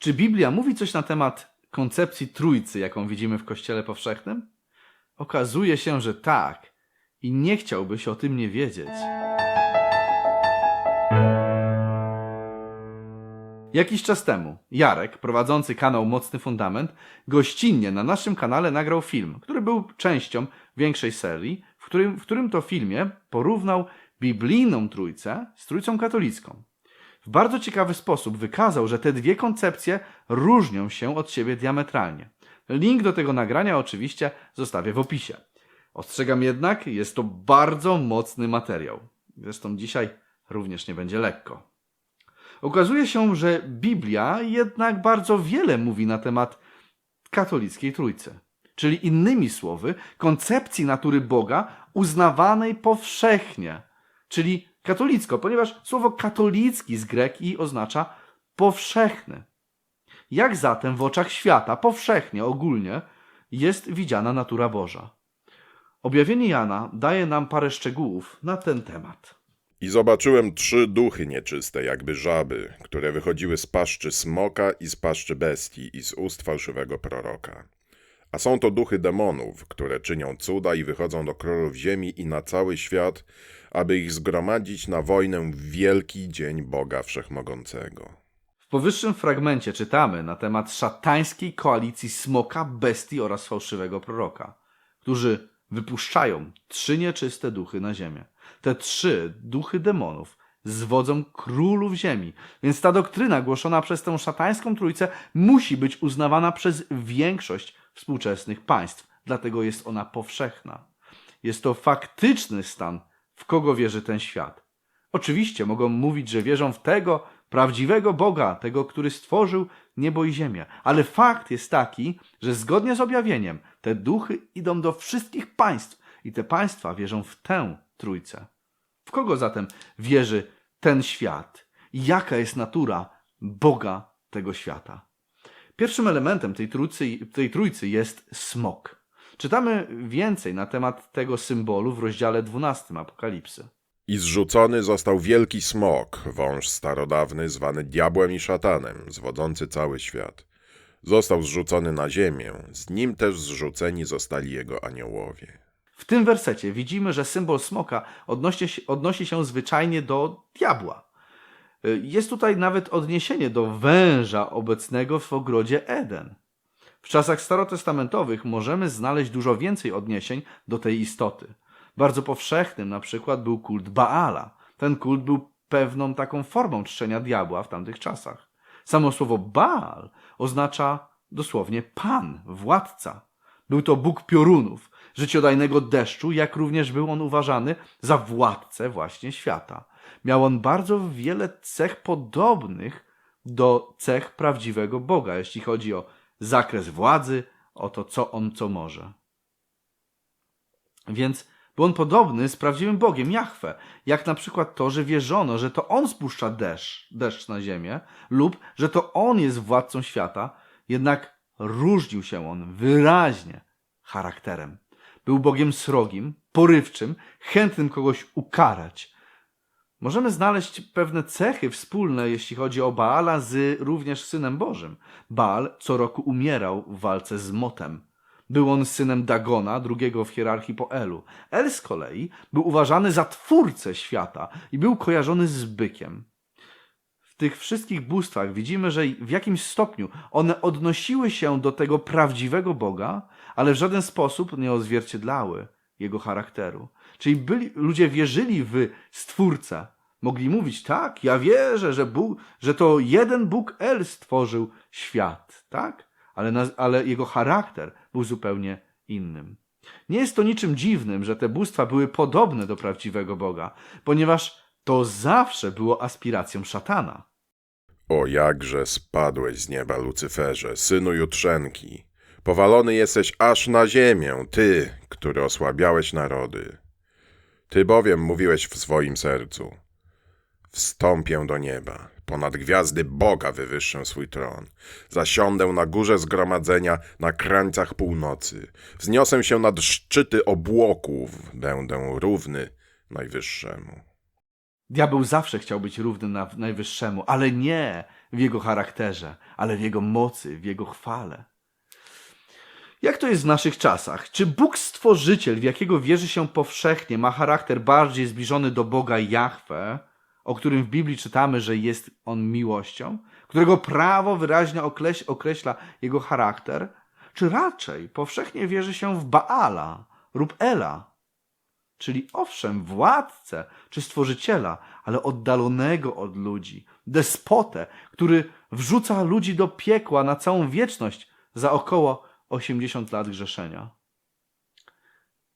Czy Biblia mówi coś na temat koncepcji trójcy, jaką widzimy w Kościele powszechnym? Okazuje się, że tak. I nie chciałbyś o tym nie wiedzieć. Jakiś czas temu Jarek, prowadzący kanał Mocny Fundament, gościnnie na naszym kanale nagrał film, który był częścią większej serii, w którym, w którym to filmie porównał biblijną trójcę z trójcą katolicką. W bardzo ciekawy sposób wykazał, że te dwie koncepcje różnią się od siebie diametralnie. Link do tego nagrania oczywiście zostawię w opisie. Ostrzegam jednak, jest to bardzo mocny materiał. Zresztą dzisiaj również nie będzie lekko. Okazuje się, że Biblia jednak bardzo wiele mówi na temat katolickiej trójcy. Czyli innymi słowy, koncepcji natury Boga uznawanej powszechnie. Czyli katolicko, ponieważ słowo katolicki z greki oznacza powszechny. Jak zatem w oczach świata, powszechnie, ogólnie, jest widziana natura Boża? Objawienie Jana daje nam parę szczegółów na ten temat. I zobaczyłem trzy duchy nieczyste, jakby żaby, które wychodziły z paszczy smoka i z paszczy bestii i z ust fałszywego proroka. A są to duchy demonów, które czynią cuda i wychodzą do królów ziemi i na cały świat, aby ich zgromadzić na wojnę w wielki dzień Boga Wszechmogącego. W powyższym fragmencie czytamy na temat szatańskiej koalicji smoka, bestii oraz fałszywego proroka, którzy wypuszczają trzy nieczyste duchy na ziemię. Te trzy duchy demonów zwodzą królów ziemi, więc ta doktryna głoszona przez tę szatańską trójcę musi być uznawana przez większość współczesnych państw, dlatego jest ona powszechna. Jest to faktyczny stan, w kogo wierzy ten świat. Oczywiście mogą mówić, że wierzą w tego prawdziwego Boga, tego, który stworzył niebo i ziemię. Ale fakt jest taki, że zgodnie z objawieniem te duchy idą do wszystkich państw i te państwa wierzą w tę trójcę. W kogo zatem wierzy ten świat? Jaka jest natura Boga tego świata? Pierwszym elementem tej trójcy, tej trójcy jest smok. Czytamy więcej na temat tego symbolu w rozdziale 12 Apokalipsy. I zrzucony został wielki smok, wąż starodawny, zwany diabłem i szatanem, zwodzący cały świat. Został zrzucony na ziemię, z nim też zrzuceni zostali jego aniołowie. W tym wersecie widzimy, że symbol smoka odnosi się, odnosi się zwyczajnie do diabła. Y, Jest tutaj nawet odniesienie do węża obecnego w ogrodzie Eden. W czasach starotestamentowych możemy znaleźć dużo więcej odniesień do tej istoty. Bardzo powszechnym na przykład był kult Baala. Ten kult był pewną taką formą czczenia diabła w tamtych czasach. Samo słowo Baal oznacza dosłownie pan, władca. Był to Bóg piorunów, życiodajnego deszczu, jak również był on uważany za władcę właśnie świata. Miał on bardzo wiele cech podobnych do cech prawdziwego Boga, jeśli chodzi o zakres władzy, o to, co on co może. Więc był on podobny z prawdziwym Bogiem, Jahwe, jak na przykład to, że wierzono, że to on spuszcza deszcz, deszcz na ziemię, lub że to on jest władcą świata, jednak różnił się on wyraźnie charakterem. Był Bogiem srogim, porywczym, chętnym kogoś ukarać. Możemy znaleźć pewne cechy wspólne, jeśli chodzi o Baala, z również synem Bożym. Baal co roku umierał w walce z Motem. Był on synem Dagona, drugiego w hierarchii po Elu. El z kolei był uważany za twórcę świata i był kojarzony z bykiem. W tych wszystkich bóstwach widzimy, że w jakimś stopniu one odnosiły się do tego prawdziwego Boga, ale w żaden sposób nie odzwierciedlały jego charakteru. Czyli byli, ludzie wierzyli w Stwórcę. Mogli mówić, tak, ja wierzę, że, Bóg, że to jeden Bóg El stworzył świat, tak? Ale, na, ale jego charakter był zupełnie innym. Nie jest to niczym dziwnym, że te bóstwa były podobne do prawdziwego Boga, ponieważ to zawsze było aspiracją szatana. O jakże spadłeś z nieba, Lucyferze, synu Jutrzenki. Powalony jesteś aż na ziemię, ty, który osłabiałeś narody. Ty bowiem mówiłeś w swoim sercu. Wstąpię do nieba, ponad gwiazdy Boga wywyższę swój tron. Zasiądę na górze zgromadzenia na krańcach północy. Wzniosę się nad szczyty obłoków, będę równy Najwyższemu. Diabeł zawsze chciał być równy na Najwyższemu, ale nie w jego charakterze, ale w jego mocy, w jego chwale. Jak to jest w naszych czasach? Czy Bóg Stworzyciel, w jakiego wierzy się powszechnie, ma charakter bardziej zbliżony do Boga Jahwe, o którym w Biblii czytamy, że jest on miłością, którego prawo wyraźnie okreś- określa jego charakter, czy raczej powszechnie wierzy się w Baala lub Ela, czyli owszem, władcę czy stworzyciela, ale oddalonego od ludzi, despotę, który wrzuca ludzi do piekła na całą wieczność za około 80 lat grzeszenia.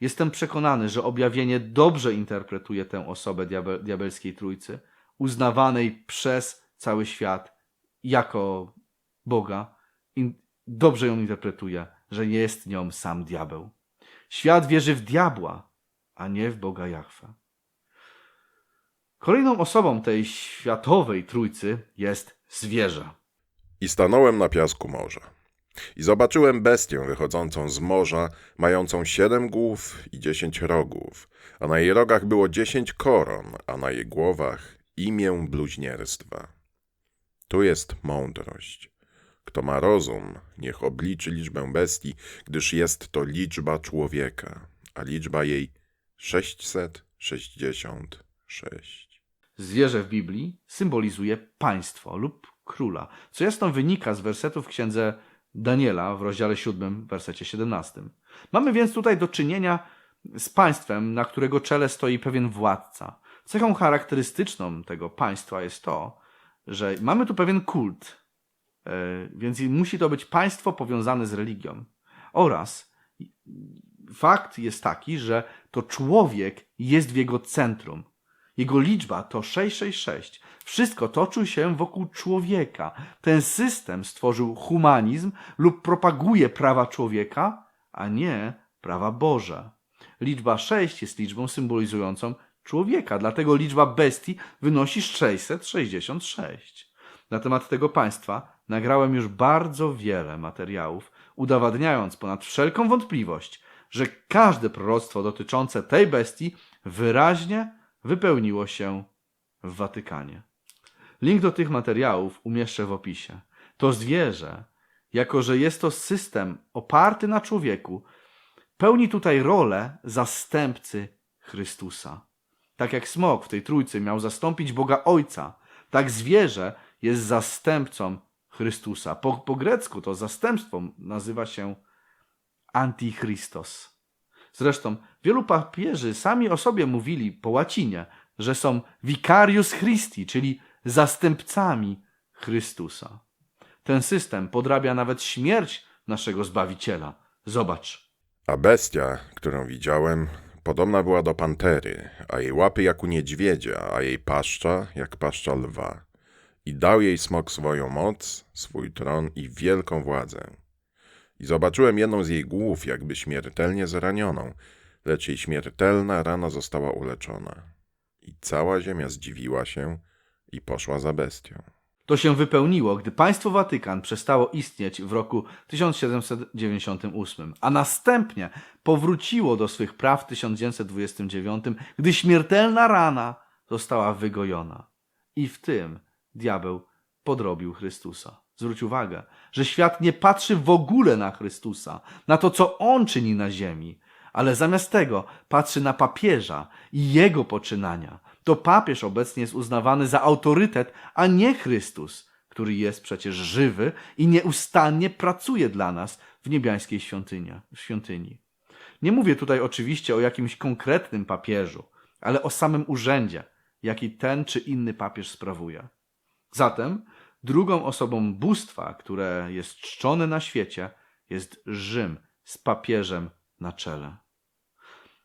Jestem przekonany, że objawienie dobrze interpretuje tę osobę diabe, diabelskiej trójcy, uznawanej przez cały świat jako Boga. Dobrze ją interpretuje, że nie jest nią sam diabeł. Świat wierzy w diabła, a nie w Boga Jahwe. Kolejną osobą tej światowej trójcy jest zwierzę. I stanąłem na piasku morza. I zobaczyłem bestię wychodzącą z morza, mającą siedem głów i dziesięć rogów, a na jej rogach było dziesięć koron, a na jej głowach imię bluźnierstwa. Tu jest mądrość. Kto ma rozum, niech obliczy liczbę bestii, gdyż jest to liczba człowieka, a liczba jej sześćset sześćdziesiąt sześć. Zwierzę w Biblii symbolizuje państwo lub króla, co jasno wynika z wersetów w księdze Daniela w rozdziale 7, wersecie 17. Mamy więc tutaj do czynienia z państwem, na którego czele stoi pewien władca. Cechą charakterystyczną tego państwa jest to, że mamy tu pewien kult, e, więc musi to być państwo powiązane z religią. Oraz fakt jest taki, że to człowiek jest w jego centrum. Jego liczba to 666. Wszystko toczy się wokół człowieka. Ten system stworzył humanizm lub propaguje prawa człowieka, a nie prawa Boże. Liczba 6 jest liczbą symbolizującą człowieka, dlatego liczba bestii wynosi 666. Na temat tego państwa nagrałem już bardzo wiele materiałów, udowadniając ponad wszelką wątpliwość, że każde proroctwo dotyczące tej bestii wyraźnie wypełniło się w Watykanie. Link do tych materiałów umieszczę w opisie. To zwierzę, jako że jest to system oparty na człowieku, pełni tutaj rolę zastępcy Chrystusa. Tak jak smok w tej trójcy miał zastąpić Boga Ojca, tak zwierzę jest zastępcą Chrystusa. Po, po grecku to zastępstwo nazywa się Antichristos. Zresztą wielu papieży sami o sobie mówili po łacinie, że są vicarius Christi, czyli zastępcami Chrystusa. Ten system podrabia nawet śmierć naszego Zbawiciela. Zobacz. A bestia, którą widziałem, podobna była do pantery, a jej łapy jak u niedźwiedzia, a jej paszcza jak paszcza lwa. I dał jej smok swoją moc, swój tron i wielką władzę. I zobaczyłem jedną z jej głów, jakby śmiertelnie zranioną, lecz jej śmiertelna rana została uleczona. I cała ziemia zdziwiła się i poszła za bestią. To się wypełniło, gdy państwo Watykan przestało istnieć w roku 1798, a następnie powróciło do swych praw w 1929, gdy śmiertelna rana została wygojona. I w tym diabeł podrobił Chrystusa. Zwróć uwagę, że świat nie patrzy w ogóle na Chrystusa, na to, co On czyni na ziemi, ale zamiast tego patrzy na papieża i jego poczynania. To papież obecnie jest uznawany za autorytet, a nie Chrystus, który jest przecież żywy i nieustannie pracuje dla nas w niebiańskiej świątyni. Nie mówię tutaj oczywiście o jakimś konkretnym papieżu, ale o samym urzędzie, jaki ten czy inny papież sprawuje. Zatem drugą osobą bóstwa, które jest czczone na świecie, jest Rzym z papieżem na czele.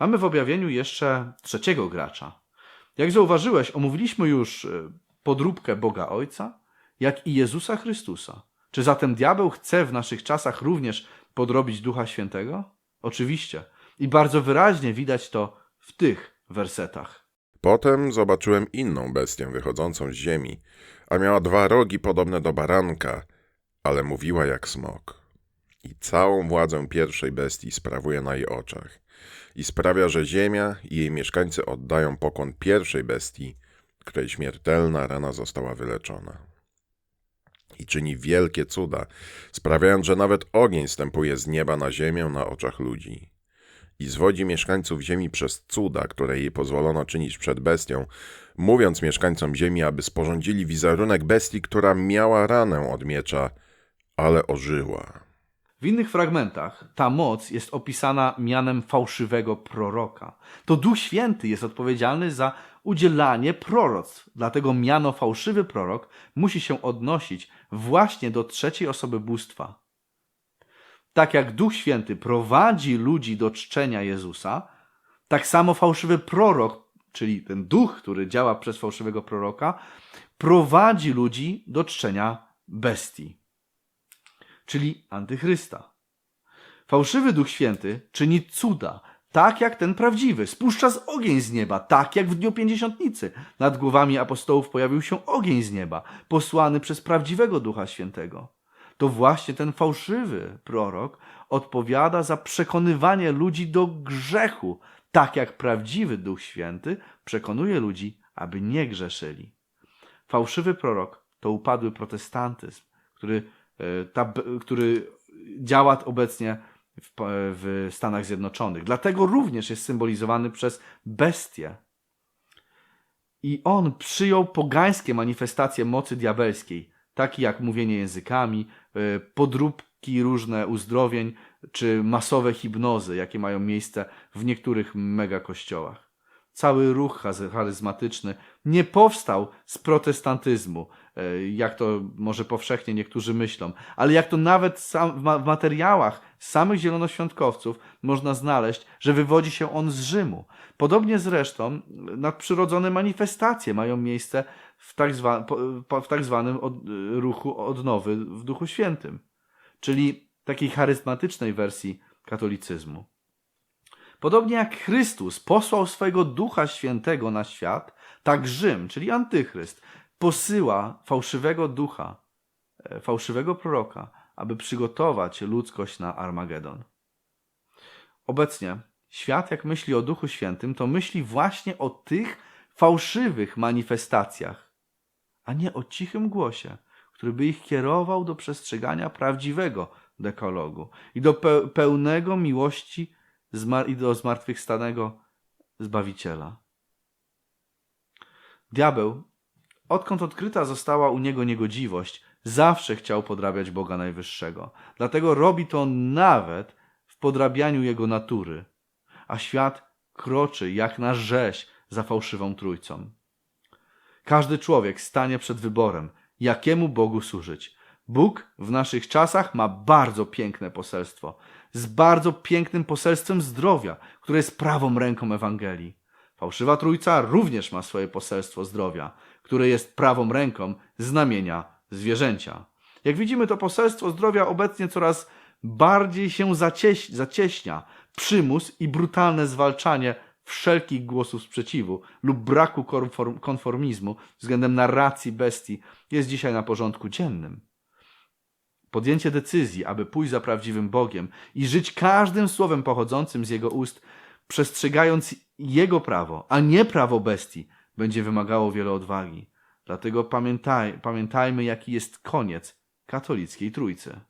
Mamy w objawieniu jeszcze trzeciego gracza. Jak zauważyłeś, omówiliśmy już y, podróbkę Boga Ojca, jak i Jezusa Chrystusa. Czy zatem diabeł chce w naszych czasach również podrobić Ducha Świętego? Oczywiście. I bardzo wyraźnie widać to w tych wersetach. Potem zobaczyłem inną bestię wychodzącą z ziemi, a miała dwa rogi podobne do baranka, ale mówiła jak smok. I całą władzę pierwszej bestii sprawuje na jej oczach i sprawia, że ziemia i jej mieszkańcy oddają pokłon pierwszej bestii, której śmiertelna rana została wyleczona. i czyni wielkie cuda, sprawiając, że nawet ogień stępuje z nieba na ziemię na oczach ludzi. I zwodzi mieszkańców ziemi przez cuda, które jej pozwolono czynić przed bestią, mówiąc mieszkańcom ziemi, aby sporządzili wizerunek bestii, która miała ranę od miecza, ale ożyła. W innych fragmentach ta moc jest opisana mianem fałszywego proroka. To Duch Święty jest odpowiedzialny za udzielanie proroctw, dlatego miano fałszywy prorok musi się odnosić właśnie do trzeciej osoby bóstwa. Tak jak Duch Święty prowadzi ludzi do czczenia Jezusa, tak samo fałszywy prorok, czyli ten duch, który działa przez fałszywego proroka, prowadzi ludzi do czczenia bestii czyli antychrysta. Fałszywy Duch Święty czyni cuda, tak jak ten prawdziwy. Spuszcza z ogień z nieba, tak jak w dniu pięćdziesiątnicy. Nad głowami apostołów pojawił się ogień z nieba, posłany przez prawdziwego Ducha Świętego. To właśnie ten fałszywy prorok odpowiada za przekonywanie ludzi do grzechu, tak jak prawdziwy Duch Święty przekonuje ludzi, aby nie grzeszyli. Fałszywy prorok to upadły protestantyzm, który E, ta, który działa obecnie w, w Stanach Zjednoczonych. Dlatego również jest symbolizowany przez bestię. I on przyjął pogańskie manifestacje mocy diabelskiej, takie jak mówienie językami, e, podróbki różne uzdrowień, czy masowe hipnozy, jakie mają miejsce w niektórych megakościołach. Cały ruch charyzmatyczny nie powstał z protestantyzmu, e, jak to może powszechnie niektórzy myślą, ale jak to nawet w, ma, w materiałach samych zielonoświątkowców można znaleźć, że wywodzi się on z Rzymu. Podobnie zresztą nadprzyrodzone manifestacje mają miejsce w tak, zwa, w tak zwanym od, ruchu odnowy w Duchu Świętym, czyli takiej charyzmatycznej wersji katolicyzmu. Podobnie jak Chrystus posłał swojego Ducha Świętego na świat, tak Rzym, czyli Antychryst, posyła fałszywego ducha, e, fałszywego proroka, aby przygotować ludzkość na Armagedon. Obecnie świat, jak myśli o Duchu Świętym, to myśli właśnie o tych fałszywych manifestacjach, a nie o cichym głosie, który by ich kierował do przestrzegania prawdziwego dekalogu i do pe- pełnego miłości i do zmartwychwstanego Zbawiciela. Diabeł, odkąd odkryta została u niego niegodziwość, zawsze chciał podrabiać Boga Najwyższego. Dlatego robi to nawet w podrabianiu jego natury, a świat kroczy jak na rzeź za fałszywą trójcą. Każdy człowiek stanie przed wyborem, jakiemu Bogu służyć. Bóg w naszych czasach ma bardzo piękne poselstwo, z bardzo pięknym poselstwem zdrowia, które jest prawą ręką Ewangelii. Fałszywa trójca również ma swoje poselstwo zdrowia, które jest prawą ręką znamienia zwierzęcia. Jak widzimy, to poselstwo zdrowia obecnie coraz bardziej się zacieś, zacieśnia. Przymus i brutalne zwalczanie wszelkich głosów sprzeciwu lub braku konform, konformizmu względem narracji bestii jest dzisiaj na porządku dziennym. Podjęcie decyzji, aby pójść za prawdziwym Bogiem i żyć każdym słowem pochodzącym z Jego ust, przestrzegając Jego prawo, a nie prawo bestii, będzie wymagało wiele odwagi. Dlatego pamiętaj, pamiętajmy, jaki jest koniec katolickiej trójcy.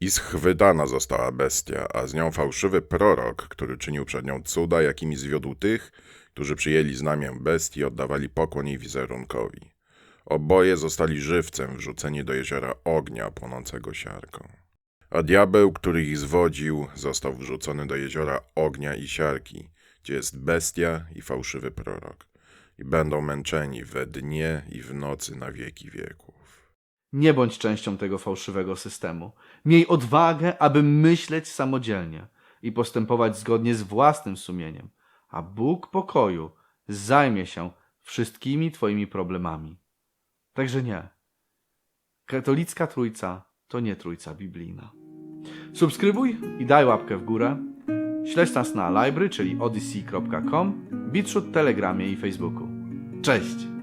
I schwytana została bestia, a z nią fałszywy prorok, który czynił przed nią cuda, jakimi zwiódł tych, którzy przyjęli znamię bestii i oddawali pokłon jej wizerunkowi. Oboje zostali żywcem wrzuceni do jeziora ognia płonącego siarką. A diabeł, który ich zwodził, został wrzucony do jeziora ognia i siarki, gdzie jest bestia i fałszywy prorok. I będą męczeni we dnie i w nocy na wieki wieków. Nie bądź częścią tego fałszywego systemu. Miej odwagę, aby myśleć samodzielnie i postępować zgodnie z własnym sumieniem, a Bóg pokoju zajmie się wszystkimi Twoimi problemami. Także nie. Katolicka trójca to nie trójca biblijna. Subskrybuj i daj łapkę w górę. Śledź nas na library, czyli odyssey.com, Bitrut, Telegramie i Facebooku. Cześć!